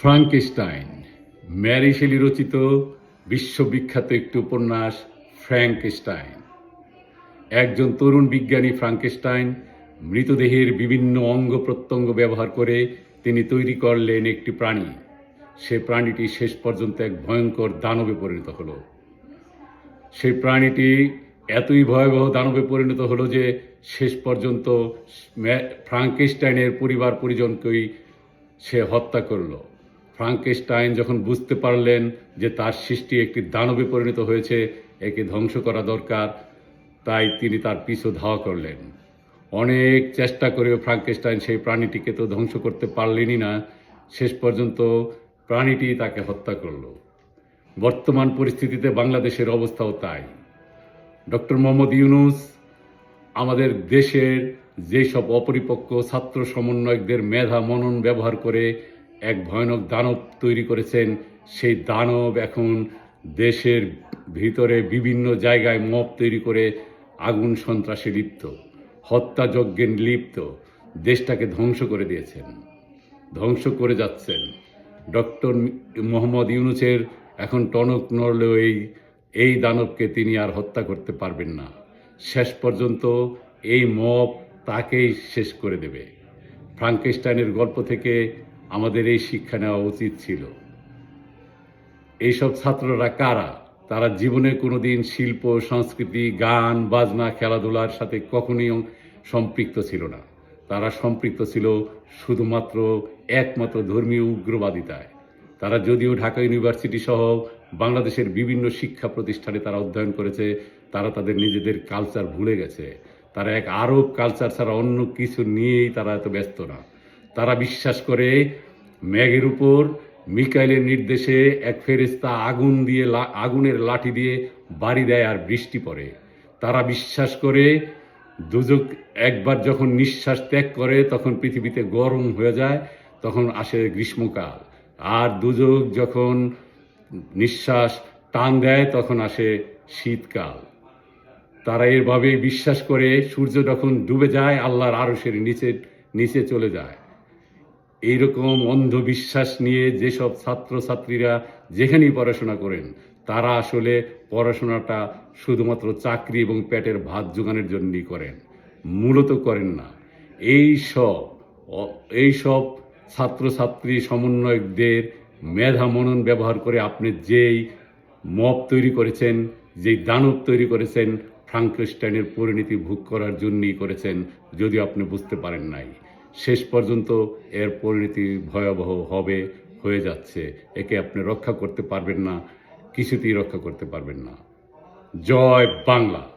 Frankenstein Mary Shelley রচিত বিশ্ববিখ্যাত একটি উপন্যাস ফ্র্যাঙ্কেস্টাইন একজন তরুণ বিজ্ঞানী ফ্রাঙ্কেস্টাইন মৃতদেহের বিভিন্ন অঙ্গ প্রত্যঙ্গ ব্যবহার করে তিনি তৈরি করলেন একটি প্রাণী। সে প্রাণীটি শেষ পর্যন্ত এক ভয়ঙ্কর দানবে পরিণত হলো। সেই প্রাণীটি এতই ভয়াবহ দানবে পরিণত হলো যে শেষ পর্যন্ত ফ্রাঙ্কেস্টাইনের পরিবার পরিজনকেই সে হত্যা করল। ফ্রাঙ্কেস্টাইন যখন বুঝতে পারলেন যে তার সৃষ্টি একটি দানবে পরিণত হয়েছে, একে ধ্বংস করা দরকার। তাই তিনি তার পিছু ধাওয়া করলেন। অনেক চেষ্টা করেও ফ্রাঙ্কেস্টাইন সেই প্রাণীটিকে তো ধ্বংস করতে পারলেনই না। শেষ পর্যন্ত প্রাণীটি তাকে হত্যা করল। বর্তমান পরিস্থিতিতে বাংলাদেশের অবস্থাও তাই। ডক্টর মোহাম্মদ ইউনুস, আমাদের দেশের যেসব অপরিপক্ক ছাত্র সমন্বয়কদের মেধা, মনন ব্যবহার করে এক ভয়ানক দানব তৈরি করেছেন। সেই দানব এখন দেশের ভিতরে বিভিন্ন জায়গায় মপ তৈরি করে আগুন সন্ত্রাসে লিপ্ত, হত্যাযজ্ঞে লিপ্ত, দেশটাকে ধ্বংস করে দিয়েছেন, ধ্বংস করে যাচ্ছেন। ডক্টর মোহাম্মদ ইউনুসের এখন টনক নড়লেও এই এই দানবকে তিনি আর হত্যা করতে পারবেন না। শেষ পর্যন্ত এই মপ তাকেই শেষ করে দেবে। ফ্রাঙ্কেস্টাইনের গল্প থেকে আমাদের এই শিক্ষা নেওয়া উচিত ছিল। এইসব ছাত্ররা কারা? তারা জীবনে কোনোদিন শিল্প, সংস্কৃতি, গান, বাজনা, খেলাধুলার সাথে কখনোই সম্পৃক্ত ছিল না। তারা সম্পৃক্ত ছিল শুধুমাত্র একমাত্র ধর্মীয় উগ্রবাদিতায়। তারা যদিও ঢাকা ইউনিভার্সিটি সহ বাংলাদেশের বিভিন্ন শিক্ষা প্রতিষ্ঠানে তারা অধ্যয়ন করেছে, তারা তাদের নিজেদের কালচার ভুলে গেছে। তারা এক আরব কালচার ছাড়া অন্য কিছু নিয়েই তারা এত ব্যস্ত না। তারা বিশ্বাস করে ম্যাগের উপর মিকাইলের নির্দেশে এক ফেরেস্তা আগুন দিয়ে আগুনের লাঠি দিয়ে বাড়ি দেয় আর বৃষ্টি পড়ে। তারা বিশ্বাস করে দুজক একবার যখন নিঃশ্বাস ত্যাগ করে তখন পৃথিবীতে গরম হয়ে যায়, তখন আসে গ্রীষ্মকাল। আর দুজক যখন নিঃশ্বাস টান দেয় তখন আসে শীতকাল। তারা এভাবে বিশ্বাস করে সূর্য যখন ডুবে যায়, আল্লাহর আরশের নিচে নিচে চলে যায়। এইরকম অন্ধবিশ্বাস নিয়ে যেসব ছাত্রছাত্রীরা যেখানেই পড়াশোনা করেন, তারা আসলে পড়াশোনাটা শুধুমাত্র চাকরি এবং পেটের ভাত জোগানোর জন্যই করেন। মূলত করেন না। এই সব এই সব ছাত্রছাত্রী সমন্বয়কদের মেধা মনন ব্যবহার করে আপনি যেই মব তৈরি করেছেন, যেই দানব তৈরি করেছেন, ফ্রাঙ্কস্টাইনের পরিণতি ভোগ করার জন্যই করেছেন, যদিও আপনি বুঝতে পারেন নাই। শেষ পর্যন্ত এর পরিণতি ভয়াবহ হবে, হয়ে যাচ্ছে। একে আপনি রক্ষা করতে পারবেন না, কিছুতেই রক্ষা করতে পারবেন না। জয় বাংলা!